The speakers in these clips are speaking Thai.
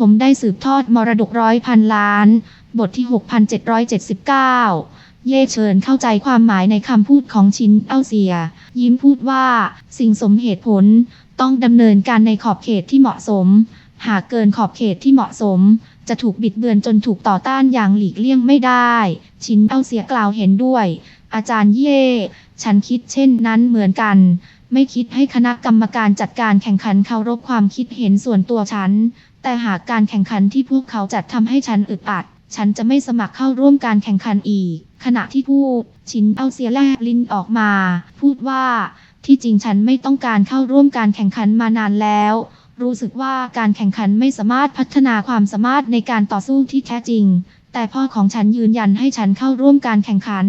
ผมได้สืบทอดมรดกร้อยพันล้าน บทที่ 6779 เย่เฉินเข้าใจความหมายในคำพูดของชินเอ้าเสีย ยิ้มพูดว่า สิ่งสมเหตุผล ต้องดำเนินการในขอบเขตที่เหมาะสม หากเกินขอบเขตที่เหมาะสม จะถูกบิดเบือนจนถูกต่อต้านอย่างหลีกเลี่ยงไม่ได้ ชินเอ้าเสียกล่าวเห็นด้วย อาจารย์เย่ ฉันคิดเช่นนั้นเหมือนกันไม่คิดให้คณะกรรมการจัดการแข่งขันเคารพความคิดเห็นส่วนตัวฉัน แต่หากการแข่งขันที่พวกเขาจัดทำให้ฉันอึดอัด ฉันจะไม่สมัครเข้าร่วมการแข่งขันอีก ขณะที่พูด ชินเอาเสียแลบลิ้นออกมา พูดว่า ที่จริงฉันไม่ต้องการเข้าร่วมการแข่งขันมานานแล้ว รู้สึกว่าการแข่งขันไม่สามารถพัฒนาความสามารถในการต่อสู้ที่แท้จริง แต่พ่อของฉันยืนยันให้ฉันเข้าร่วมการแข่งขัน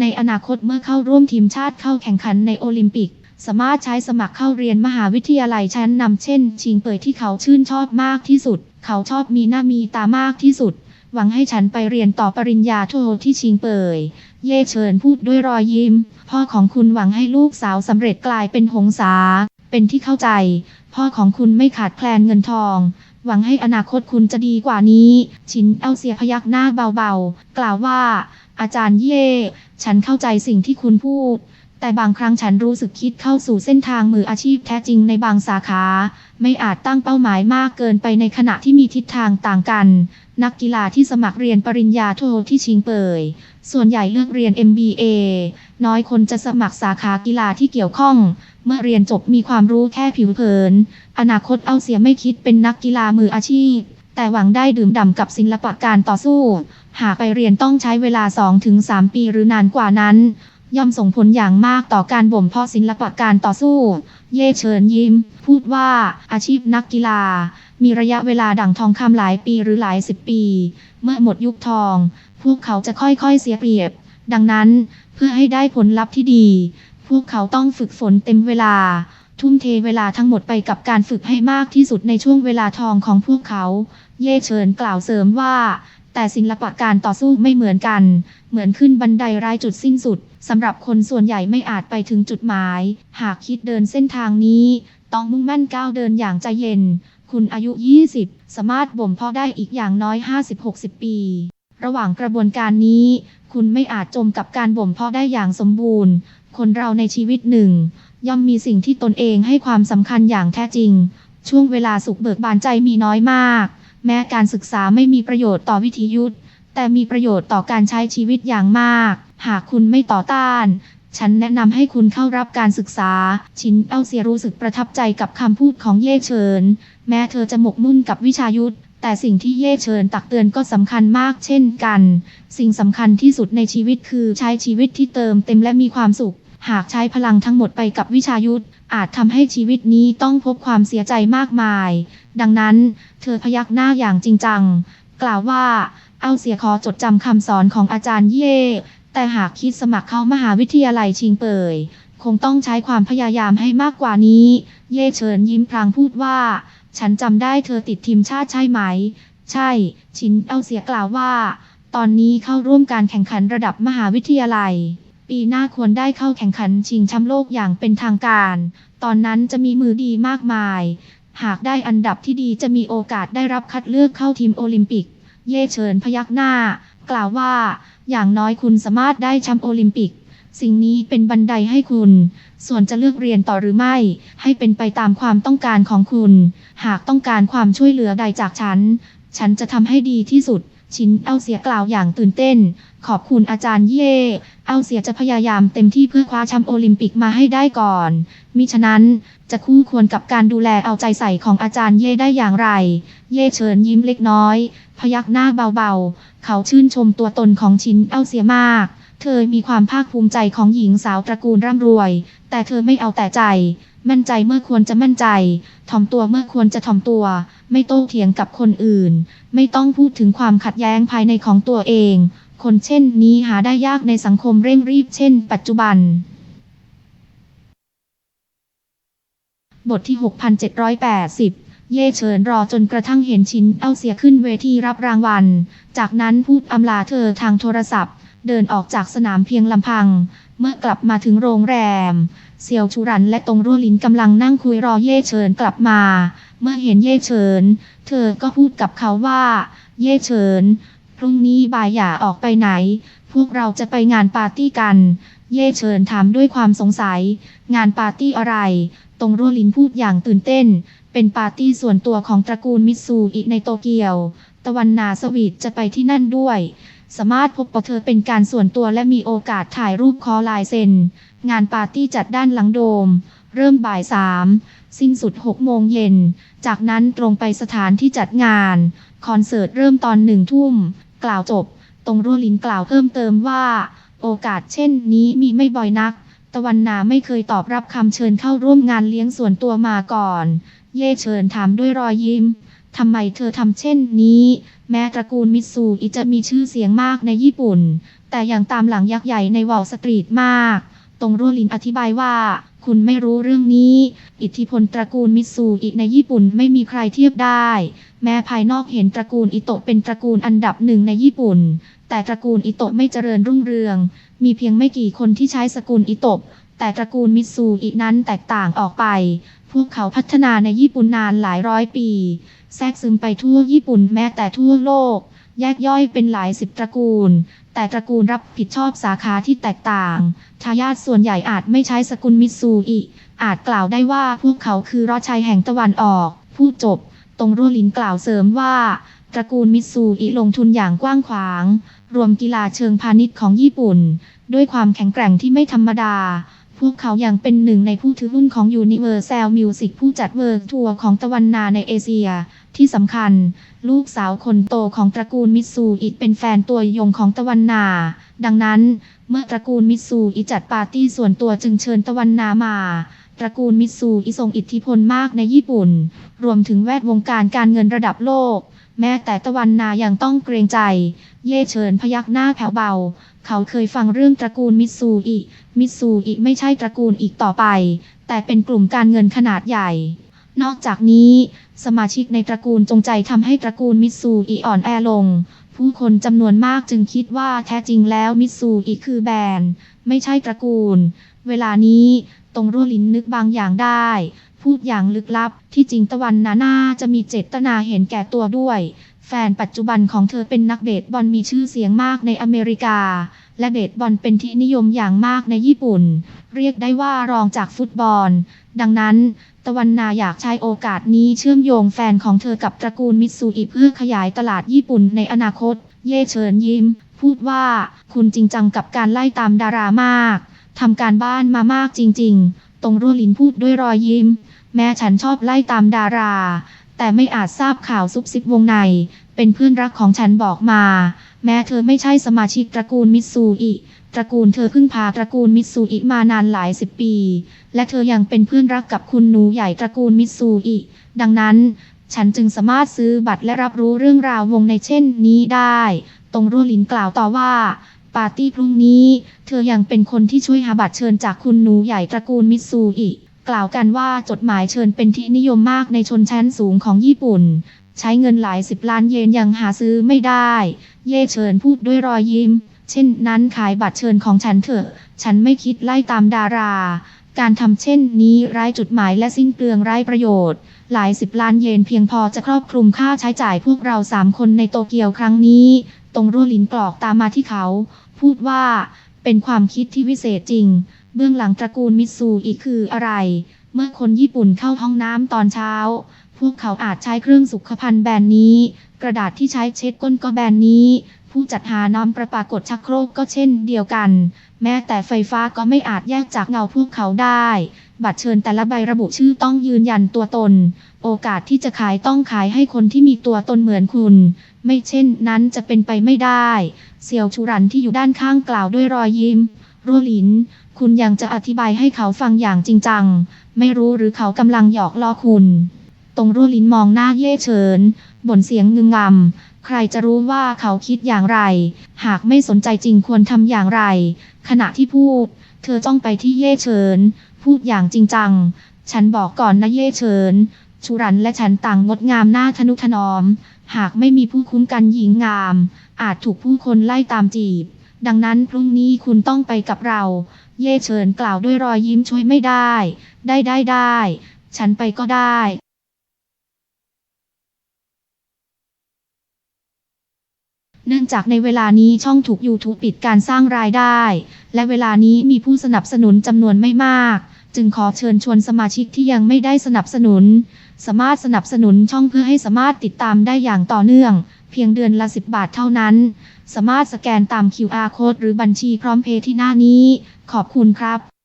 ในอนาคตเมื่อเข้าร่วมทีมชาติเข้าแข่งขันในโอลิมปิก สามารถใช้สมัครเข้าเรียนมหาวิทยาลัยชั้นนำเช่น ชิงเปยที่เขาชื่นชอบมากที่สุด เขาชอบมีหน้ามีตามากที่สุด หวังให้ฉันไปเรียนต่อปริญญาโทที่ชิงเปยเย่เฉินพูดด้วยรอยยิ้ม พ่อของคุณหวังให้ลูกสาวสำเร็จกลายเป็นหงสา เป็นที่เข้าใจ พ่อของคุณไม่ขาดแคลนเงินทอง หวังให้อนาคตคุณจะดีกว่านี้ ชินเอลเสียพยักหน้าเบาๆ กล่าวว่า อาจารย์เย่ ฉันเข้าใจสิ่งที่คุณพูด แต่บางครั้งฉันรู้สึกคิดเข้าสู่เส้นทางมืออาชีพแท้จริงในบางสาขา ไม่อาจตั้งเป้าหมายมากเกินไปในขณะที่มีทิศทางต่างกัน นักกีฬาที่สมัครเรียนปริญญาโทที่ชิงเปย ส่วนใหญ่เลือกเรียน MBA น้อยคนจะสมัครสาขากีฬาที่เกี่ยวข้อง เมื่อเรียนจบมีความรู้แค่ผิวเผิน อนาคตเอาเสียไม่คิดเป็นนักกีฬามืออาชีพ แต่หวังได้ดื่มด่ำกับศิลปะการต่อสู้ หากไปเรียนต้องใช้เวลา 2-3 ปีหรือนานกว่านั้น ย่อมส่งผลอย่างมากต่อการบ่มเพาะศิลปะการต่อสู้ เย่เฉินยิ้ม พูดว่าอาชีพนักกีฬา มีระยะเวลาดั่งทองคำหลายปีหรือหลายสิบปี เมื่อหมดยุคทอง พวกเขาจะค่อยๆเสียเปรียบ ดังนั้นเพื่อให้ได้ผลลัพธ์ที่ดี พวกเขาต้องฝึกฝนเต็มเวลา ทุ่มเทเวลาทั้งหมดไปกับการฝึกให้มากที่สุดในช่วงเวลาทองของพวกเขา เย่เฉินกล่าวเสริมว่า แต่ศิละปะการต่อสู้ไม่เหมือนกัน เหมือนขึ้นบันไดไร้จุดสิ้นสุดสำหรับคนส่วนใหญ่ไม่อาจไปถึงจุดหมาย หากคิดเดินเส้นทางนี้ ต้องมุ่งมั่นก้าวเดินอย่างใจเย็น คุณอายุ 20 สามารถบ่มเพาะได้อีกอย่างน้อย 50-60 ปี ระหว่างกระบวนการนี้ คุณไม่อาจจมกับการบ่มเพาะได้อย่างสมบูรณ์ คนเราในชีวิตหนึ่ง ย่อมมีสิ่งที่ตนเองให้ความสำคัญอย่างแท้จริง ช่วงเวลาสุขเบิกบานใจมีน้อยมาก แม้การศึกษาไม่มีประโยชน์ต่อวิธียุทธแต่มีประโยชน์ต่อการใช้ชีวิตอย่างมาก หากคุณไม่ต่อต้าน ฉันแนะนำให้คุณเข้ารับการศึกษา ชินเอลเซียรู้สึกประทับใจกับคำพูดของเย่เฉิน แม้เธอจะหมกมุ่นกับวิชายุทธแต่สิ่งที่เย่เฉินตักเตือนก็สำคัญมากเช่นกัน สิ่งสำคัญที่สุดในชีวิตคือใช้ชีวิตที่เติมเต็มและมีความสุข หากใช้พลังทั้งหมดไปกับวิชายุทธ อาจทำให้ชีวิตนี้ต้องพบความเสียใจมากมาย ดังนั้น เธอพยักหน้าอย่างจริงจัง กล่าวว่า เอาเสียขอจดจำคำสอนของอาจารย์เย่ แต่หากคิดสมัครเข้ามหาวิทยาลัยชิงเปยคงต้องใช้ความพยายามให้มากกว่านี้ เย่เฉินยิ้มพลางพูดว่า ฉันจำได้เธอติดทีมชาติใช่ไหม ใช่ ชินเอาเสียกล่าวว่า ตอนนี้เข้าร่วมการแข่งขันระดับมหาวิทยาลัย ปีหน้าควรได้เข้าแข่งขันชิงแชมป์โลกอย่างเป็นทางการ ตอนนั้นจะมีมือดีมากมาย หากได้อันดับที่ดีจะมีโอกาสได้รับคัดเลือกเข้าทีมโอลิมปิก เย่เฉินพยักหน้า กล่าวว่า อย่างน้อยคุณสามารถได้แชมป์โอลิมปิก สิ่งนี้เป็นบันไดให้คุณ ส่วนจะเลือกเรียนต่อหรือไม่ ให้เป็นไปตามความต้องการของคุณ หากต้องการความช่วยเหลือใดจากฉัน ฉันจะทำให้ดีที่สุด ชินเอลเสียกล่าวอย่างตื่นเต้น ขอบคุณอาจารย์เย่ เอลเสียจะพยายามเต็มที่เพื่อคว้าแชมป์โอลิมปิกมาให้ได้ก่อน มิฉะนั้นจะคู่ควรกับการดูแลเอาใจใส่ของอาจารย์เย่ได้อย่างไร เย่เฉินยิ้มเล็กน้อย พยักหน้าเบาๆ เขาชื่นชมตัวตนของชินเอลเสียมาก เธอมีความภาคภูมิใจของหญิงสาวตระกูลร่ำรวย แต่เธอไม่เอาแต่ใจ มั่นใจเมื่อควรจะมั่นใจ ถ่อมตัวเมื่อควรจะถ่อมตัว ไม่โต้เถียงกับคนอื่น ไม่ต้องพูดถึงความขัดแย้งภายในของตัวเอง คนเช่นนี้หาได้ยากในสังคมเร่งรีบเช่น ปัจจุบัน บทที่ 6780เย่เฉินรอจนกระทั่งเห็นชินเอาเสียขึ้นเวทีรับรางวัล จากนั้นพูดอำลาเธอทางโทรศัพท์ เดินออกจากสนามเพียงลำพัง เมื่อกลับมาถึงโรงแรม เซียวชูรันและตงรั่วลินกำลังนั่งคุยรอเย่เฉินกลับมา เมื่อเห็นเย่เฉิน เธอก็พูดกับเขาว่า เย่เฉิน พรุ่งนี้บ่ายอย่าออกไปไหน พวกเราจะไปงานปาร์ตี้กัน เย่เฉินถามด้วยความสงสัย งานปาร์ตี้อะไรตรงรั่วลินพูดอย่างตื่นเต้น เป็นปาร์ตี้ส่วนตัวของตระกูลมิตซูอิในโตเกียว ตะวันนาสวีทจะไปที่นั่นด้วย สามารถพบกับเธอเป็นการส่วนตัวและมีโอกาสถ่ายรูปคอลายเซ็น งานปาร์ตี้จัดด้านหลังโดม เริ่มบ่ายสามสิ้นสุด6โมงเย็น จากนั้นตรงไปสถานที่จัดงาน คอนเสิร์ตเริ่มตอนหนึ่งทุ่ม กล่าวจบ ตรงรัวลินกล่าวเพิ่มเติมว่า โอกาสเช่นนี้มีไม่บ่อยนัก ตะวันนาไม่เคยตอบรับคำเชิญเข้าร่วมงานเลี้ยงส่วนตัวมาก่อน เย่เชิญถามด้วยรอยยิ้มทำไมเธอทำเช่นนี้ แม้ตระกูลมิตซูอิจะมีชื่อเสียงมากในญี่ปุ่น แต่ยังตามหลังยักษ์ใหญ่ในวอลสตรีทมาก ตรงรัวลินอธิบายว่า คุณไม่รู้เรื่องนี้ อิทธิพลตระกูลมิตซูอิในญี่ปุ่นไม่มีใครเทียบได้ แม้ภายนอกเห็นตระกูลอิโตะเป็นตระกูลอันดับหนึ่งในญี่ปุ่น แต่ตระกูลอิโตะไม่เจริญรุ่งเรือง มีเพียงไม่กี่คนที่ใช้สกุลอิโตะแต่ตระกูลมิตซูอินั้นแตกต่างออกไป พวกเขาพัฒนาในญี่ปุ่นนานหลายร้อยปี แทรกซึมไปทั่วญี่ปุ่นแม้แต่ทั่วโลก แยกย่อยเป็นหลายสิบตระกูล แต่ตระกูลรับผิดชอบสาขาที่แตกต่าง ทายาทส่วนใหญ่อาจไม่ใช้สกุลมิตซูอิ อาจกล่าวได้ว่าพวกเขาคือราชัยแห่งตะวันออกพูดจบ ตรงรั่วลินกล่าวเสริมว่า ตระกูลมิตซูอิลงทุนอย่างกว้างขวาง รวมกีฬาเชิงพาณิชย์ของญี่ปุ่น ด้วยความแข็งแกร่งที่ไม่ธรรมดาพวกเขายังเป็นหนึ่งในผู้ถือหุ้นของ Universal Music ผู้จัดเวิร์ทัวร์ของตะวันนาในเอเชีย ที่สำคัญ ลูกสาวคนโตของตระกูลมิตซูอิเป็นแฟนตัวยงของตะวันนา ดังนั้น เมื่อตระกูลมิตซูอิจัดปาร์ตี้ส่วนตัวจึงเชิญตะวันนามา ตระกูลมิตซูอิทรงอิทธิพลมากในญี่ปุ่น รวมถึงแวดวงการการเงินระดับโลก แม้แต่ตะวันนายังต้องเกรงใจ เย่เฉินพยักหน้าแผ่วเบา เขาเคยฟังเรื่องตระกูลมิตซูอิ มิตซูอิไม่ใช่ตระกูลอีกต่อไป แต่เป็นกลุ่มการเงินขนาดใหญ่ นอกจากนี้ สมาชิกในตระกูลจงใจทำให้ตระกูลมิตซูอิอ่อนแอลง ผู้คนจำนวนมากจึงคิดว่าแท้จริงแล้วมิตซูอิคือแบรนด์ไม่ใช่ตระกูล เวลานี้ตรงรั่วลิ้นนึกบางอย่างได้ พูดอย่างลึกลับ ที่จริงตะวันนาน่าจะมีเจตนาเห็นแก่ตัวด้วย แฟนปัจจุบันของเธอเป็นนักเบสบอลมีชื่อเสียงมากในอเมริกา และเบสบอลเป็นที่นิยมอย่างมากในญี่ปุ่น เรียกได้ว่ารองจากฟุตบอล ดังนั้น ตะวันนาอยากใช้โอกาสนี้เชื่อมโยงแฟนของเธอกับตระกูลมิตซูอิเพื่อขยายตลาดญี่ปุ่นในอนาคต เย่เฉินยิ้ม พูดว่าคุณจริงจังกับการไล่ตามดารามากทำการบ้านมามากจริง ๆ ตรงรั่วลินพูดด้วยรอยยิ้ม แม้ฉันชอบไล่ตามดารา แต่ไม่อาจทราบข่าวซุบซิบวงใน เป็นเพื่อนรักของฉันบอกมา แม้เธอไม่ใช่สมาชิกตระกูลมิตซูอิ ตระกูลเธอเพิ่งพาตระกูลมิตซูอิมานานหลายสิบปี และเธอยังเป็นเพื่อนรักกับคุณหนูใหญ่ตระกูลมิตซูอิ ดังนั้น ฉันจึงสามารถซื้อบัตรและรับรู้เรื่องราววงในเช่นนี้ได้ ตรงรั่วลินกล่าวต่อว่า ปาร์ตี้พรุ่งนี้ เธอยังเป็นคนที่ช่วยหาบัตรเชิญจากคุณหนูใหญ่ตระกูลมิตซูอิ กล่าวกันว่าจดหมายเชิญเป็นที่นิยมมากในชนชั้นสูงของญี่ปุ่น ใช้เงินหลายสิบล้านเยนยังหาซื้อไม่ได้ เย่เชิญพูดด้วยรอยยิ้ม เช่นนั้นขายบัตรเชิญของฉันเถอะ ฉันไม่คิดไล่ตามดารา การทำเช่นนี้ไร้จุดหมายและสิ้นเปลืองไร้ประโยชน์ หลายสิบล้านเยนเพียงพอจะครอบคลุมค่าใช้จ่ายพวกเราสามคนในโตเกียวครั้งนี้ ตรงรั่วลินกรอกตามมาที่เขา พูดว่า เป็นความคิดที่วิเศษจริง เบื้องหลังตระกูลมิตซูอิคืออะไร เมื่อคนญี่ปุ่นเข้าห้องน้ำตอนเช้าพวกเขาอาจใช้เครื่องสุขภัณฑ์แบรนด์นี้ กระดาษที่ใช้เช็ดก้นก็แบนนี้ ผู้จัดหาน้ำประปากฏชักโครกก็เช่นเดียวกัน แม้แต่ไฟฟ้าก็ไม่อาจแยกจากเงาพวกเขาได้ บัตรเชิญแต่ละใบระบุชื่อต้องยืนยันตัวตน โอกาสที่จะขายต้องขายให้คนที่มีตัวตนเหมือนคุณ ไม่เช่นนั้นจะเป็นไปไม่ได้ เซียวชูรันที่อยู่ด้านข้างกล่าวด้วยรอยยิ้มรัวหลิน คุณยังจะอธิบายให้เขาฟังอย่างจริงจัง ไม่รู้หรือเขากำลังหยอกล้อคุณ ตรงรัวหลินมองหน้าเย่เฉินบ่นเสียงงึงงำ ใครจะรู้ว่าเขาคิดอย่างไร หากไม่สนใจจริงควรทำอย่างไร ขณะที่พูด เธอจ้องไปที่เย่เฉิน พูดอย่างจริงจัง ฉันบอกก่อนนะเย่เฉินชูรันและฉันต่างงดงามหน้าทนุถนอม หากไม่มีผู้คุ้มกันหญิงงาม อาจถูกผู้คนไล่ตามจีบ ดังนั้นพรุ่งนี้คุณต้องไปกับเรา เย่เฉินกล่าวด้วยรอยยิ้มช่วยไม่ได้ ได้ได้ได้ ฉันไปก็ได้ เนื่องจากในเวลานี้ช่องถูก YouTube ปิดการสร้างรายได้ และเวลานี้มีผู้สนับสนุนจำนวนไม่มาก จึงขอเชิญชวนสมาชิกที่ยังไม่ได้สนับสนุน สามารถสนับสนุนช่องเพื่อให้สามารถติดตามได้อย่างต่อเนื่อง เพียงเดือนละ 10 บาทเท่านั้น สามารถสแกนตาม QR code หรือบัญชีพร้อมเพย์ที่หน้านี้ ขอบคุณครับ